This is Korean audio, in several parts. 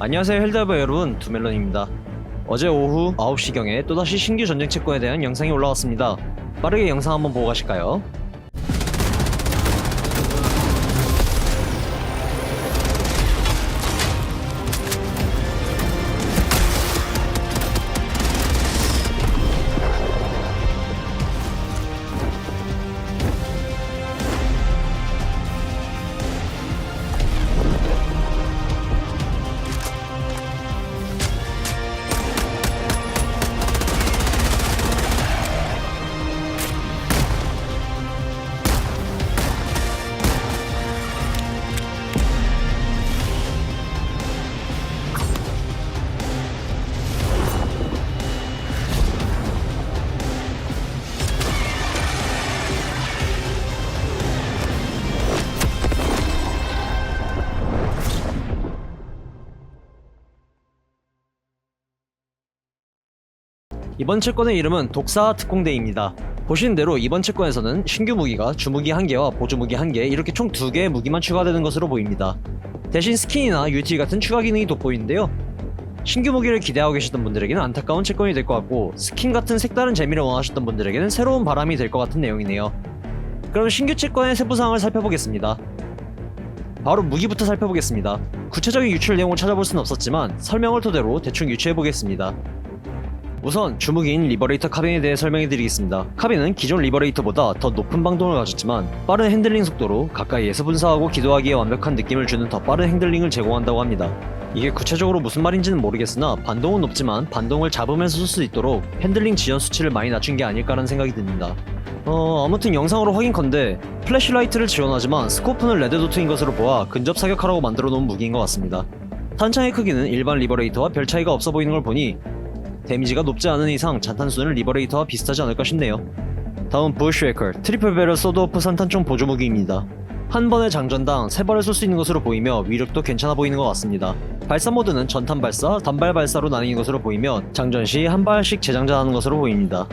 안녕하세요 헬다이버 여러분. 두멜론입니다. 어제 오후 9시경에 또다시 신규 전쟁 채권에 대한 영상이 올라왔습니다. 빠르게 영상 한번 보고 가실까요? 이번 채권의 이름은 독사 특공대입니다. 보시는 대로 이번 채권에서는 신규 무기가 주무기 1개와 보조 무기 1개 이렇게 총 2개의 무기만 추가되는 것으로 보입니다. 대신 스킨이나 UT 같은 추가 기능이 돋보이는데요. 신규 무기를 기대하고 계시던 분들에게는 안타까운 채권이 될 것 같고 스킨 같은 색다른 재미를 원하셨던 분들에게는 새로운 바람이 될 것 같은 내용이네요. 그럼 신규 채권의 세부 사항을 살펴보겠습니다. 바로 무기부터 살펴보겠습니다. 구체적인 유출 내용을 찾아볼 수는 없었지만 설명을 토대로 대충 유추해보겠습니다. 우선 주무기인 리버레이터 카빈에 대해 설명해드리겠습니다. 카빈은 기존 리버레이터보다 더 높은 방동을 가졌지만 빠른 핸들링 속도로 가까이에서 분사하고 기도하기에 완벽한 느낌을 주는 더 빠른 핸들링을 제공한다고 합니다. 이게 구체적으로 무슨 말인지는 모르겠으나 반동은 높지만 반동을 잡으면서 쏠수 있도록 핸들링 지연 수치를 많이 낮춘 게 아닐까라는 생각이 듭니다. 어 아무튼 영상으로 확인컨대 플래시라이트를 지원하지만 스코프는 레드도트인 것으로 보아 근접 사격하라고 만들어 놓은 무기인 것 같습니다. 탄창의 크기는 일반 리버레이터와 별 차이가 없어 보이는 걸 보니 데미지가 높지 않은 이상 잔탄수는 리버레이터와 비슷하지 않을까 싶네요. 다음 부쉬웨커 트리플 배럴 소드 오프 산탄총 보조 무기입니다. 한 번의 장전당 세 발을 쏠 수 있는 것으로 보이며 위력도 괜찮아 보이는 것 같습니다. 발사 모드는 전탄 발사, 단발 발사로 나뉘는 것으로 보이며 장전 시 한 발씩 재장전하는 것으로 보입니다.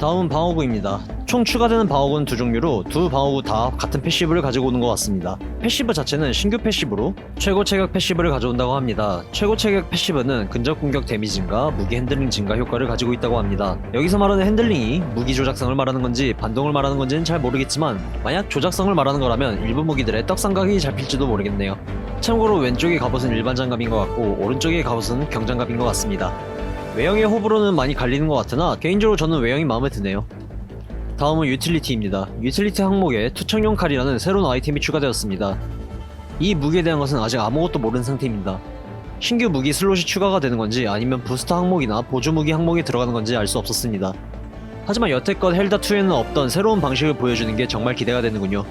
다음은 방어구입니다. 총 추가되는 방어구는 두 종류로 두 방어구 다 같은 패시브를 가지고 오는 것 같습니다. 패시브 자체는 신규 패시브로 최고 체격 패시브를 가져온다고 합니다. 최고 체격 패시브는 근접 공격 데미지 증가, 무기 핸들링 증가 효과를 가지고 있다고 합니다. 여기서 말하는 핸들링이 무기 조작성을 말하는 건지 반동을 말하는 건지는 잘 모르겠지만 만약 조작성을 말하는 거라면 일부 무기들의 떡상각이 잡힐지도 모르겠네요. 참고로 왼쪽의 갑옷은 일반 장갑인 것 같고 오른쪽의 갑옷은 경장갑인 것 같습니다. 외형의 호불호는 많이 갈리는 것 같으나 개인적으로 저는 외형이 마음에 드네요. 다음은 유틸리티입니다. 유틸리티 항목에 투척용 칼이라는 새로운 아이템이 추가되었습니다. 이 무기에 대한 것은 아직 아무것도 모르는 상태입니다. 신규 무기 슬롯이 추가가 되는 건지 아니면 부스터 항목이나 보조 무기 항목에 들어가는 건지 알 수 없었습니다. 하지만 여태껏 헬다2에는 없던 새로운 방식을 보여주는 게 정말 기대가 되는군요.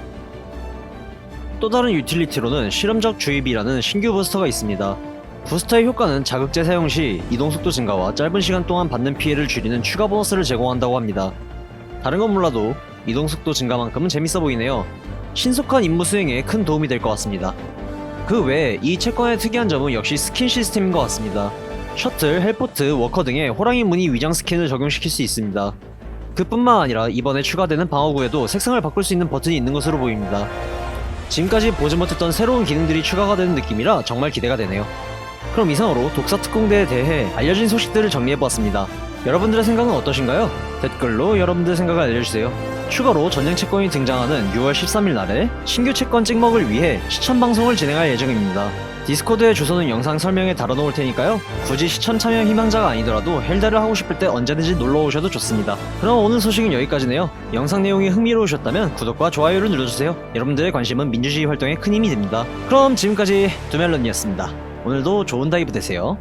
또 다른 유틸리티로는 실험적 주입이라는 신규 부스터가 있습니다. 부스터의 효과는 자극제 사용 시 이동 속도 증가와 짧은 시간 동안 받는 피해를 줄이는 추가 보너스를 제공한다고 합니다. 다른 건 몰라도 이동 속도 증가만큼은 재밌어 보이네요. 신속한 임무 수행에 큰 도움이 될 것 같습니다. 그 외에 이 채권의 특이한 점은 역시 스킨 시스템인 것 같습니다. 셔틀, 헬포트, 워커 등의 호랑이 무늬 위장 스킨을 적용시킬 수 있습니다. 그뿐만 아니라 이번에 추가되는 방어구에도 색상을 바꿀 수 있는 버튼이 있는 것으로 보입니다. 지금까지 보지 못했던 새로운 기능들이 추가가 되는 느낌이라 정말 기대가 되네요. 그럼 이상으로 독사 특공대에 대해 알려진 소식들을 정리해보았습니다. 여러분들의 생각은 어떠신가요? 댓글로 여러분들의 생각을 알려주세요. 추가로 전쟁 채권이 등장하는 6월 13일 날에 신규 채권 찍먹을 위해 시청 방송을 진행할 예정입니다. 디스코드의 주소는 영상 설명에 달아놓을 테니까요. 굳이 시청 참여 희망자가 아니더라도 헬다를 하고 싶을 때 언제든지 놀러 오셔도 좋습니다. 그럼 오늘 소식은 여기까지네요. 영상 내용이 흥미로우셨다면 구독과 좋아요를 눌러주세요. 여러분들의 관심은 민주주의 활동에 큰 힘이 됩니다. 그럼 지금까지 두멜론이었습니다. 오늘도 좋은 다이브 되세요.